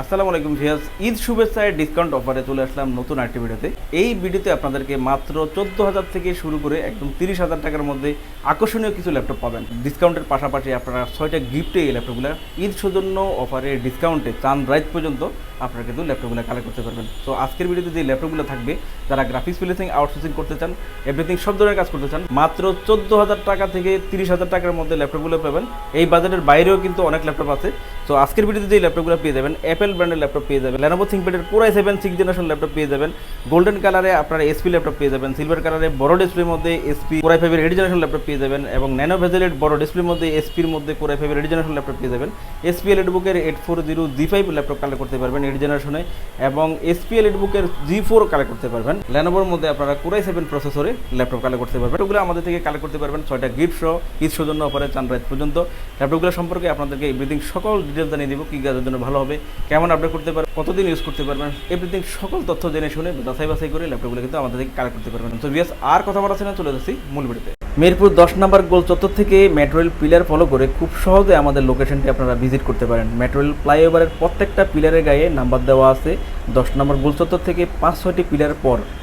আসসালামু আলাইকুম ভিয়াস ঈদ শুভেচ্ছায় ডিসকাউন্ট অফারে চলে আসলাম নতুন আরেকটি ভিডিওতে। এই ভিডিওতে আপনাদেরকে মাত্র চোদ্দ হাজার থেকে শুরু করে একদম তিরিশ হাজার টাকার মধ্যে আকর্ষণীয় কিছু ল্যাপটপ পাবেন। ডিসকাউন্টের পাশাপাশি আপনারা ছয়টা গিফটে এই ল্যাপটপগুলো ঈদ সৌজন্য অফারে ডিসকাউন্টে চান রাইট পর্যন্ত আপনারা কিন্তু ল্যাপটপগুলো কালেক্ট করতে পারবেন। তো আজকের ভিডিওতে যে ল্যাপটপগুলো থাকবে, যারা গ্রাফিক্স ফিলিসিং আউটসোর্সিং করতে চান এভরিথিং সব ধরনের কাজ করতে চান, মাত্র চোদ্দ হাজার টাকা থেকে তিরিশ হাজার টাকার মধ্যে ল্যাপটপগুলো পাবেন। এই বাজারের বাইরেও কিন্তু অনেক ল্যাপটপ আছে। তো আজকের ভিডিওতে যে ল্যাপটপগুলো পেয়ে যাবেন অ্যাপেল ব্র্যান্ডের ল্যাপটপ পেয়ে যাবেন। লেনোভো থিঙ্কপ্যাডের পুরাই সেভেন সিক্স জেনারেশন ল্যাপটপ পেয়ে যাবেন। গোল্ডেন কালারে আপনারা এসপি ল্যাপটপ পেয়ে যাবেন। সিলভার কালারে বড় ডিসপ্লের মধ্যে এসপি কোরাই ফাইভের এইট জেনারেশন ল্যাপটপ পেয়ে যাবেন এবং ন্যানো ভেজেলের বড় ডিসপ্লের মধ্যে এসপির মধ্যে কোরাই ফাইভের এইট জেনারেশন ল্যাপটপ পেয়ে যাবেন। এসপিএল বুকের eight four zero G five laptop collect করতে পারবেন এইট জেনারেশনে এবং এসপিএল বুকের জি ফোর কালেক্ট করতে পারবেন। লেনোভোর মধ্যে আপনারা কোরাই সেভেন প্রসেসরে ল্যাপটপ কালেক্ট করতে পারবেন। ওগুলো আমাদের থেকে কালেক্ট করতে পারবেন। ছয়টা গিফট সহ ঈদ সৌজন্য অফারে চান রাত পর্যন্ত। ল্যাপটপগুলো সম্পর্কে আপনাদেরকে এভরিথিং সকল ডিটেলস জানিয়ে দিব। কী কাজের জন্য ভালো হবে কেমন আপডেট করতে পারবেন, কতদিন ইউজ করতে পারবেন এভরিথিং সকল তথ্য জেনে শুনে বাছাই বাছাই করে ল্যাপটপগুলো কিন্তু আমাদের কালেক্ট করতে পারবেন। তো বিএস আর কথা বলা না, চলে যাচ্ছি মূল ভিডিওতে। মিরপুর দশ নম্বর গোল চত্বর থেকে মেট্রোয়েল পিলার ফলো করে খুব সহজে আমাদের লোকেশনটি আপনারা ভিজিট করতে পারেন। মেট্রোয়েল ফ্লাইওভারের প্রত্যেকটা পিলারের গায়ে নাম্বার দেওয়া আছে। দশ নম্বর গোল চত্বর থেকে পাঁচ ছয়টি পিলার পর।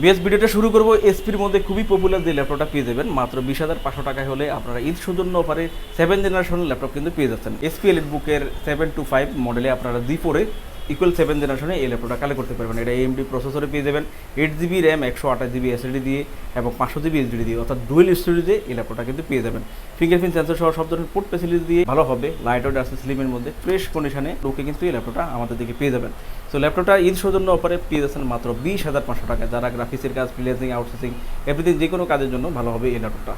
বিএস ভিডিওটা শুরু করব। এসপির মধ্যে খুবই পপুলার যে ল্যাপটপটা পেয়ে যাবেন, মাত্র বিশ হাজার পাঁচশো টাকায় হলে আপনারা ঈদ সৌজন্য অফারে সেভেন জেনারেশন ল্যাপটপ কিন্তু পেয়ে যাচ্ছেন। এসপি এলিট বুকের সেভেন টু ফাইভ মডেলে আপনারা জি ফোরে ইকুয়াল সেভেন জেনারেশনে এই ল্যাপটপটা কালেক্ট করতে পারবেন। এটা এমডি প্রসেসরে পেয়ে যাবেন এইট জিবি র্যাম একশো আঠাশ জিবি এসএসডি দিয়ে এবং পাঁচশো জিবি এসডি দিয়ে, অর্থাৎ ডুয়েল স্টোরেজ দিয়ে এই ল্যাপটপটা কিন্তু পেয়ে যাবেন। ফিঙ্গারপ্রিন্ট সেন্সর সহ সব ধরনের পোর্ট ফেসিলিটি দিয়ে ভালো হবে লাইট ওয়েট আছে স্লিমের মধ্যে ফ্রেশ কন্ডিশনে লোকে কিন্তু এই ল্যাপটপটা আমাদের দিকে পেয়ে যাবেন। তো ল্যাপটপটা ঈদ সৌজন্য অফারে পেয়ে যাচ্ছেন মাত্র বিশ হাজার পাঁচশো টাকা। যারা গ্রাফিক্সের কাজ ফ্রিলেন্সিং আউটসোর্সিং এভরিথিং যে কোনো কাজের জন্য ভালো হবে এই ল্যাপটপটা।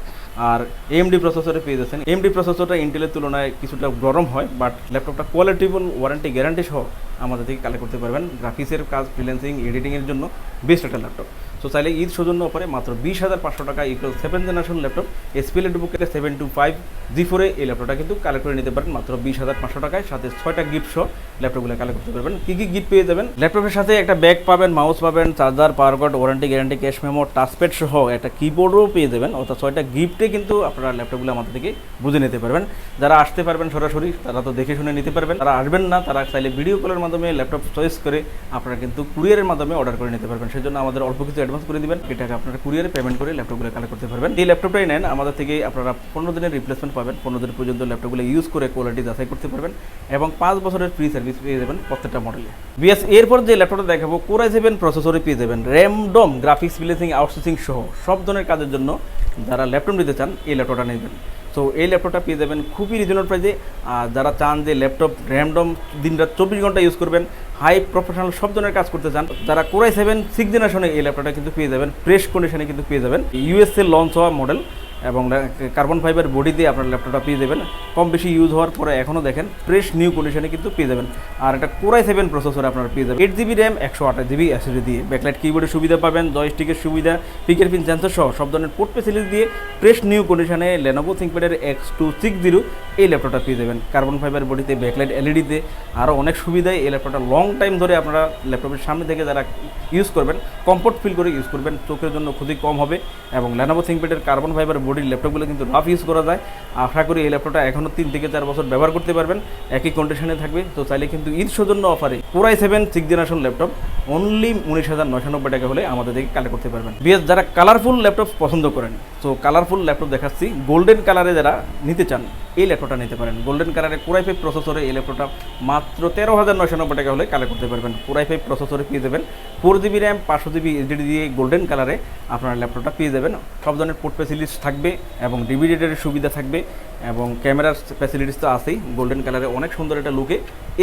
আর এমডি প্রসেসরে পেয়ে যাচ্ছেন। এমডি প্রসেসরটা ইন্টেলের তুলনায় কিছুটা গরম হয় বাট ল্যাপটপটা কোয়ালিটি এবং ওয়ারেন্টি গ্যারান্টি সহ আমাদের থেকে কালেক্ট করতে পারবেন। গ্রাফিক্সের কাজ ফ্রিলেন্সিং এডিটিংয়ের জন্য বেস্ট একটা ল্যাপটপ। তো চাইলে ঈদ সৌজন্য অফারে মাত্র বিশ হাজার পাঁচশো টাকা equal seven generation laptop SPL বুকের সেভেন টু ফাইভ জি ফোরে এই ল্যাপটপটা কিন্তু কালেক্ট করে নিতে পারেন। মাত্র বিশ হাজার পাঁচশো টাকায় সাথে ছয়টা গিফট সহ ল্যাপটপগুলো কালেক্ট করতে পারবেন। কী কী গিফট পেয়ে যাবেন? ল্যাপটপের সাথে একটা ব্যাগ পাবেন মাউস পাবেন charger power card warranty guarantee cash memo touchpad সহ একটা কিবোর্ডও পেয়ে যাবেন। অর্থাৎ ছয়টা গিফটে কিন্তু আপনারা ল্যাপটপগুলো আমাদের থেকে বুঝে নিতে পারবেন। যারা আসতে পারবেন সরাসরি, তারা তো দেখে শুনে নিতে পারবেন। তারা আসবেন না, তারা চাইলে ভিডিও কলের মাধ্যমে ল্যাপটপ চয়েস করে আপনারা কিন্তু কুরিয়ারের মাধ্যমে অর্ডার করে নিতে পারবেন। সেই জন্য আমাদের অল্প কিছু অ্যাডভান্স করে দিবেন। এটাকে আপনারা কুরিয়ারে পেমেন্ট করে ল্যাপটপগুলো কালেক্ট করতে পারবেন। এই ল্যাপটপটাই নেন, আমাদের থেকে আপনারা পনেরো দিনের রিপ্লেসমেন্ট পাবেন। পনেরো দিন পর্যন্ত ল্যাপটপগুলো ইউজ করে কোয়ালিটি যাচাই করতে পারবেন এবং পাঁচ বছরের ফ্রি সার্ভিস পেয়ে যাবেন প্রত্যেকটা মডেলে বিএস এরপর যে ল্যাপটপটা দেখাবো কোরাই সেভেন প্রসেসরে পেয়ে যাবেন। র্যামডম গ্রাফিক্স বিলেসিং আউটসোর্সিং সহ সব ধরনের কাজের জন্য যারা ল্যাপটপ নিতে চান, এই ল্যাপটপটা নেবেন। তো এই ল্যাপটপটা পেয়ে যাবেন খুবই রিজনেবল প্রাইসে আর যারা চান যে ল্যাপটপ র্যামডম দিন রাত চব্বিশ ঘণ্টা ইউজ করবেন হাই প্রফেশনাল সব ধরনের কাজ করতে চান, যারা কোরাই সেভেন সিক্স জেনারেশনে এই ল্যাপটপটা কিন্তু পেয়ে যাবেন ফ্রেশ কন্ডিশনে কিন্তু পেয়ে যাবেন। ইউএসএ লঞ্চ হওয়া মডেল এবং কার্বন ফাইবার বডি দিয়ে আপনার ল্যাপটপটা পেয়ে যাবেন। কম বেশি ইউজ হওয়ার পরে এখনও দেখেন ফ্রেশ নিউ কন্ডিশনে কিন্তু পেয়ে যাবেন। আর একটা কোরাই সেভেন প্রসেসর আপনার পেয়ে যাবেন। এইট জিবি র্যাম একশো আঠাশ জিবি এসএসডি দিয়ে। ব্যাকলাইট কিবোর্ডের সুবিধা পাবেন জয়স্টিকের সুবিধা ফিঙ্গার পিন সেন্সর সহ সব ধরনের পোর্ট ফেসিলিটি দিয়ে ফ্রেশ নিউ কন্ডিশনে লেনোভো থিঙ্কপ্যাডের এক্স টু সিক্স জিরো এই ল্যাপটপটা পেয়ে যাবেন। কার্বন ফাইবার বডিতে ব্যাকলাইট এলইডিতে আরও অনেক সুবিধায় এই ল্যাপটপটা লং টাইম ধরে আপনারা ল্যাপটপের সামনে থেকে যারা ইউজ করবেন কমফোর্ট ফিল করে ইউজ করবেন, চোখের জন্য ক্ষতি কম হবে। এবং লেনোভো থিঙ্কপ্যাডের কার্বন ফাইবার বডির ল্যাপটপগুলো কিন্তু রাফ ইউজ করা যায়। আশা করি এই ল্যাপটপটা এখনও তিন থেকে চার বছর ব্যবহার করতে পারবেন। একই কন্ডিশনে থাকবে। তো চাইলে কিন্তু ঈদ সৌজন্য অফারে core i seven six generation laptop only উনিশ হাজার নয়শো নব্বই টাকা হলে আমাদের থেকে কালেক্ট করতে পারবেন। বিএস যারা কালারফুল ল্যাপটপ পছন্দ করেন, তো কালারফুল ল্যাপটপ দেখাচ্ছি। গোল্ডেন কালারে যারা নিতে চান, এই ল্যাপটপটা নিতে পারেন। গোল্ডেন কালারে কোরাই ফাইভ প্রসেসরে এই ল্যাপটপটা মাত্র তেরো হাজার নয়শো নব্বই টাকা হলে কালেক্ট করতে পারবেন। কোরাই ফাইভ প্রসেসরে পেয়ে যাবেন। ফোর জিবি র্যাম পাঁচশো জিবি এইচডি দিয়ে গোল্ডেন কালারে আপনার ল্যাপটপটা পেয়ে যাবেন। সব ধরনের পোর্ট ফেসিলিটিস থাকবে এবং ডিভিডেটারের সুবিধা থাকবে। এবং ক্যামেরার ফ্যাসিলিটিস তো আছেই। গোল্ডেন কালারে অনেক সুন্দর একটা লুকে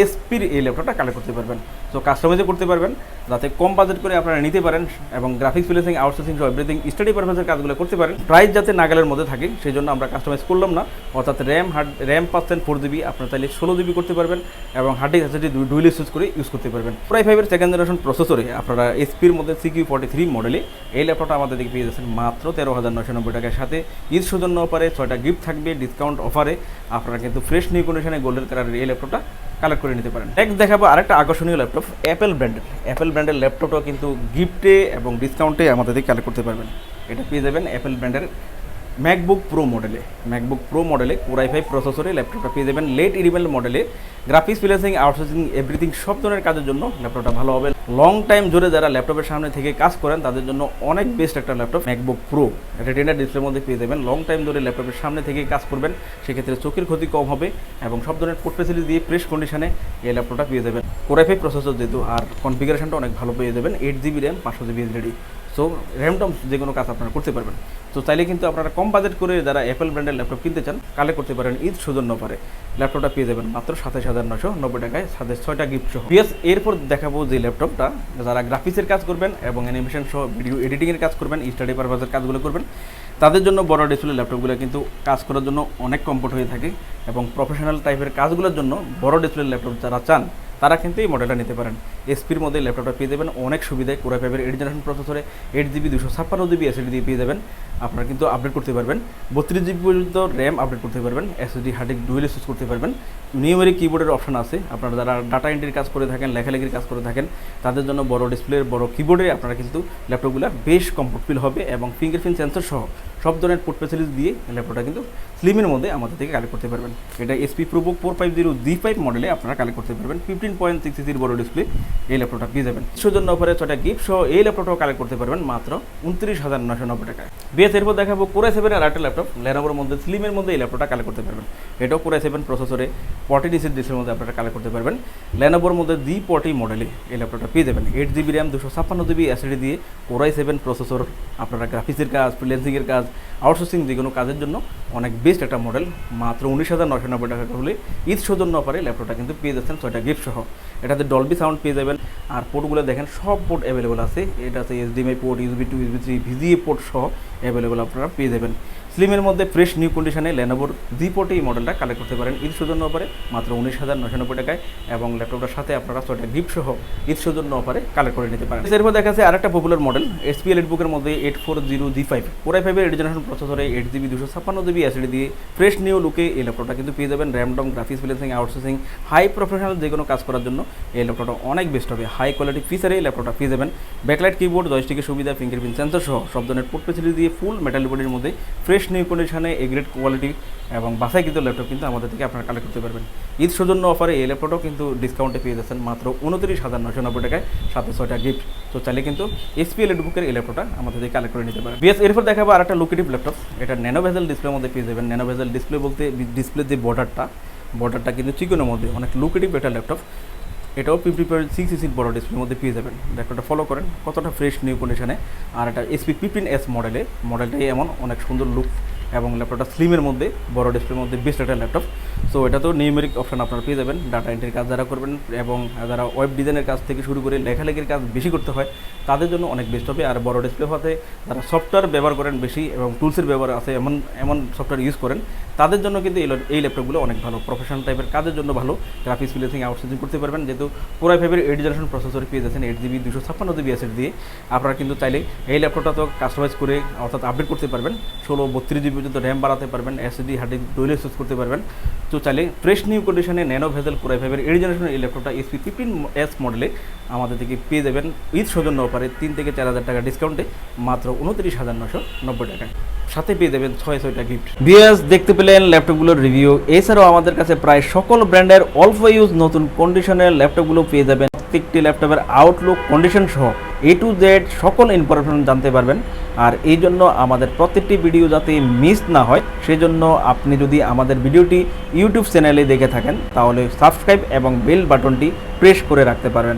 এসপির এই ল্যাপটপটা কালেক্ট করতে পারবেন। তো কাস্টমাইজও করতে পারবেন, যাতে কম বাজেট করে আপনারা নিতে পারেন এবং গ্রাফিক্স ফিলেসিং আউটসোর্সিং সহ এভরিথিং স্টাডি পারপাসের কাজগুলো করতে পারেন। প্রাইস যাতে নাগালের মধ্যে থাকে সেই জন্য আমরা কাস্টমাইজ করলাম না। অর্থাৎ র্যাম হার্ড র্যাম পাচ্ছেন ফোর জিবি আপনার চাইলে ষোলো জিবি করতে পারবেন এবং hard disk SSD dual use করে ইউজ করতে পারবেন। প্রাই ফাইভের সেকেন্ড জেনারেশন প্রসেসরে আপনারা এসপির মধ্যে সিকিউ ফর্টি থ্রি মডেলে এই ল্যাপটপটা আমাদের দিকে পেয়ে যাচ্ছেন মাত্র তেরো হাজার নশো নব্বই টাকার সাথে। ঈদ সৌজন্য অফারে ছয়টা গিফট থাকবে ডিসকাউন্ট অফারে আপনারা কিন্তু ফ্রেশ নিউ কন্ডিশনে গোল্ডেন কালারের এই ল্যাপটপটা কালেক্ট করে নিতে পারেন। নেক্সট দেখাবো আরেকটা আকর্ষণীয় ল্যাপটপ অ্যাপেল ব্র্যান্ডের অ্যাপেল ব্র্যান্ডের ল্যাপটপটাও কিন্তু গিফটে এবং ডিসকাউন্টে আমাদের কালেক্ট করতে পারবেন। এটা পেয়ে যাবেন অ্যাপেল ব্র্যান্ডের ম্যাকবুক প্রো মডেলে ম্যাকবুক প্রো মডেলে কোরাই ফাইভ প্রসেসরে ল্যাপটপটা পেয়ে যাবেন লেট ইরিমেল মডেলে গ্রাফিক্স ফিলেন্সিং আউটসোর্সিং এভরিথিং সব ধরনের কাজের জন্য ল্যাপটপটা ভালো হবে। লং টাইম জুড়ে যারা ল্যাপটপের সামনে থেকে কাজ করেন, তাদের জন্য অনেক বেস্ট একটা ল্যাপটপ ম্যাকবুক প্রো রেটিনা ডিসপ্লের মধ্যে পেয়ে যাবেন। লং টাইম ধরে ল্যাপটপের সামনে থেকে কাজ করবেন, সেক্ষেত্রে চোখের ক্ষতি কম হবে এবং সব ধরনের পোর্ট ফেসিলিটি দিয়ে ফ্রেশ কন্ডিশনে এই ল্যাপটপটা পেয়ে যাবেন। কোরাই ফাইভ প্রসেসর যেহেতু, আর কনফিগারেশনটা অনেক ভালো পেয়ে যাবেন। এইট জিবি র্যাম পাঁচশো জিবি এসডি সো র্যাম টম যে কোনো কাজ আপনারা করতে পারবেন। তো চাইলে কিন্তু আপনারা কম বাজেট করে যারা অ্যাপেল ব্র্যান্ডের ল্যাপটপ কিনতে চান কালেক্ট করতে পারেন ঈদ সৌজন্য পারে ল্যাপটপটা পেয়ে যাবেন মাত্র সাতাশ হাজার নশো নব্বই টাকায় সাথে ছয়টা গিফট সহ। পিএস এরপর দেখাবো যে ল্যাপটপটা যারা গ্রাফিক্সের কাজ করবেন এবং অ্যানিমেশন সহ ভিডিও এডিটিংয়ের কাজ করবেন স্টাডি পারপাসের কাজগুলো করবেন, তাদের জন্য বড় ডিসপ্লে ল্যাপটপগুলো কিন্তু কাজ করার জন্য অনেক কমফোর্ট হয়ে থাকে এবং প্রফেশনাল টাইপের কাজগুলোর জন্য বড় ডিসপ্লে ল্যাপটপ যারা চান তারা কিন্তু এই মডেলটা নিতে পারেন। এসপির মধ্যে ল্যাপটপটা পেয়ে যাবেন, অনেক সুবিধায় কোরা ফাইভের এইট জেনারেশন প্রসেসরে এইট জিবি দুশো ছাপ্পান্ন জিবি এসএসডি দিয়ে পেয়ে যাবেন। আপনারা কিন্তু আপডেট করতে পারবেন। বত্রিশ জিবি পর্যন্ত র্যাম আপডেট করতে পারবেন। এসএসডি হার্ডিক ডুয়েল ইউজ করতে পারবেন। নিউমেরিক কিবোর্ডের অপশন আছে। আপনারা যারা ডাটা এন্ট্রির কাজ করে থাকেন, লেখালেখির কাজ করে থাকেন, তাদের জন্য বড় ডিসপ্লের বড় কিবোর্ডে আপনারা কিন্তু ল্যাপটপগুলো বেশ কমফোর্ট ফিল হবে এবং ফিঙ্গারপ্রিন্ট সেন্সর সহ সব ধরনের পোর্ট ফেসিলিটি দিয়ে ল্যাপটপটা কিন্তু স্লিমের মধ্যে আমাদের থেকে কালেক্ট করতে পারবেন। এটা SP ProBook four five zero G five মডেলে আপনারা কালেক্ট করতে পারবেন। ফিফটিন পয়েন্ট সিক্স সিসির বড় ডিসপ্লে এই ল্যাপটপটা পেয়ে যাবেন। সেজন্য অফারে ছটা গিফট সহ এই ল্যাপটপটাও কালেক্ট করতে পারবেন মাত্র উনত্রিশ হাজার নশো নব্বই টাকায়। বিএস এরপর দেখাবো কোরে সেভেনের আরেকটা ল্যাপটপ ল্যানোভোর মধ্যে স্লিমের মধ্যে এই ল্যাপটপটা কালেক্ট করতে পারবেন। এটাও কোরে সেভেন প্রসেসরে ফর্টি ডিসির ডিসের মধ্যে আপনারা কালেক্ট করতে পারবেন। ল্যানোভোর মধ্যে জি পটি মডেলে এই ল্যাপটপটা পেয়ে যাবেন। এইট জিবি র্যাম দুশো ছাপ্পান্ন জিবি এসএডি দিয়ে কোরাই সেভেন প্রসেসর আপনারা গ্রাফিক্সের কাজ ফ্রিল্যান্সিংয়ের কাজ আউটসোর্সিং যে কোনো কাজের জন্য অনেক বেস্ট একটা মডেল মাত্র উনিশ হাজার নশো নব্বই টাকা হলে ঈদ সৌজন্য অফারে ল্যাপটপটা কিন্তু পেয়ে যাচ্ছেন ছয়টা গিফট সহ। এটাতে ডলবি সাউন্ড পেয়ে যাবেন। আর পোর্টগুলো দেখেন, সব পোর্ট অ্যাভেলেবল আছে। এটা আছে HDMI port USB two USB three VGA port সহ অ্যাভেলেবল আপনারা পেয়ে যাবেন। স্লিমের মধ্যে ফ্রেশ নিউ কন্ডিশনে লেনোভোর পোর্টে এই মডেলটা কালেক্ট করতে পারেন ঈদ সৌজন্য অফারে মাত্র উনিশ হাজার নশো নব্বই টাকায় এবং ল্যাপটপটার সাথে আপনারা ছয়টা গিফট সহ ঈদ সৌজন্য অফারে কালেক্ট করে নিতে পারেন। এরপর দেখা যাচ্ছে আরেকটা পপুলার মডেল এসপি এলিট বুকের মধ্যে eight four zero G five core i ফাইভের এইট জেনারেশন প্রসেসরে এইট জিবি দুশো ছাপ্পান্ন জিবি এসডি দিয়ে ফ্রেশ নিউ লুকে এই ল্যাপটপটা কিন্তু পেয়ে যাবেন। Random graphics freelancing outsourcing high professional যে কোনো কাজ করার জন্য এই ল্যাপটপটা অনেক বেস্ট হবে। হাই কোয়ালিটি ফিচারে এই ল্যাপটপটা পেয়ে যাবেন। ব্যাকলাইট কিবোর্ড জয়স্টিকের সুবিধা ফিঙ্গারপ্রিন্ট সেন্সর সহ সব ধরনের পোর্ট ফেসিলিটি দিয়ে ফুল মেটাল বডির মধ্যে ফ্রেশ নিউ কন্ডিশনে এ গ্রেড কোয়ালিটি এবং বাসায় কিন্তু ল্যাপটপ কিন্তু আমাদের থেকে আপনারা কালেক্ট করতে পারবেন। ঈদ সৌজন্য অফারে এই ল্যাপটপটাও কিন্তু ডিসকাউন্টে পেয়ে যাচ্ছেন মাত্র উনত্রিশ হাজার নশো নব্বই টাকায় সাথে ছয়টা গিফট তো চাইলে কিন্তু এসপি বুকের এই ল্যাপটপটা আমাদের থেকে কালেক্ট করে নিতে পারেন। বিএস এরপর দেখাবো আর একটা লোকেটিভ ল্যাপটপ এটা ন্যানো ভেজেল ডিসপ্লের মধ্যে পেয়ে যাবেন। ন্যানো ভেজেল ডিসপ্লে বলতে ডিসপ্লে যে বর্ডারটা বর্ডারটা কিন্তু চিকনের মধ্যে, অনেক লোকেটিভ একটা ল্যাপটপ এটাও ফিফটি পয়েন্ট সিক্স ইসির বড় ডিসপ্লের মধ্যে পেয়ে যাবেন। ল্যাপটপটা ফলো করেন, কতটা ফ্রেশ নিউ কন্ডিশনে আর এটা এসপি পিপিন এস মডেলে মডেলটাই এমন, অনেক সুন্দর লুক এবং ল্যাপটপটা স্লিমের মধ্যে, বড় ডিসপ্লের মধ্যে বেস্ট একটা ল্যাপটপ সো এটা তো নিউমেরিক অপশন আপনারা পেয়ে যাবেন। ডাটা এন্ট্রির কাজ যারা করবেন এবং যারা ওয়েব ডিজাইনের কাজ থেকে শুরু করে লেখালেখির কাজ বেশি করতে হয় তাদের জন্য অনেক বেস্ট হবে। আর বড় ডিসপ্লে হতে যারা সফটওয়্যার ব্যবহার করেন বেশি এবং টুলসের ব্যবহার আছে, এমন এমন সফটওয়্যার ইউজ করেন, তাদের জন্য কিন্তু এই ল্যাপ- এই ল্যাপটপগুলো অনেক ভালো। প্রফেশনাল টাইপের কাজের জন্য ভালো। গ্রাফিক্স ফিলেসিং আউটসোর্সিং করতে পারবেন। যেহেতু পুরাই ফাইভের এইট জেনারেশন প্রসেসর পেয়ে যাচ্ছেন এইট জিবি দুশো ছাপ্পান্ন জিবি এসেট দিয়ে। আপনারা কিন্তু চাইলে এই ল্যাপটপটা তো কাস্টমাইজ করে, অর্থাৎ আপডেট করতে পারবেন। ষোলো, বত্রিশ জিবি পর্যন্ত র্যাম বাড়াতে পারবেন SSD hard disk dual use করতে পারবেন। তো চাইলে ফ্রেশ নিউ কন্ডিশনে ন্যানো ভেজেল পুরাই ফাইভের এইট জেনারেশনের এই ল্যাপটপটা এসপি ফিফটিন এস মডেলে আমাদের থেকে পেয়ে যাবেন। ঈদ সৌজন্য অফারে তিন থেকে চার হাজার টাকা ডিসকাউন্টে মাত্র উনত্রিশ হাজার নশো নব্বই টাকা। সাথে পেয়ে যাবেন ছয় ছয়টা গিফট বিএস দেখতে পেলেন ল্যাপটপগুলোর রিভিউ এছাড়াও আমাদের কাছে প্রায় সকল ব্র্যান্ডের অল্প ইউজ নতুন কন্ডিশনের ল্যাপটপগুলো পেয়ে যাবেন। প্রত্যেকটি ল্যাপটপের আউটলুক কন্ডিশন সহ এ টু জেড সকল ইনফরমেশন জানতে পারবেন। আর এই জন্য আমাদের প্রত্যেকটি ভিডিও যাতে মিস না হয়, সেজন্য আপনি যদি আমাদের ভিডিওটি ইউটিউব চ্যানেলে দেখে থাকেন, তাহলে সাবস্ক্রাইব এবং বেল বাটনটি প্রেস করে রাখতে পারবেন।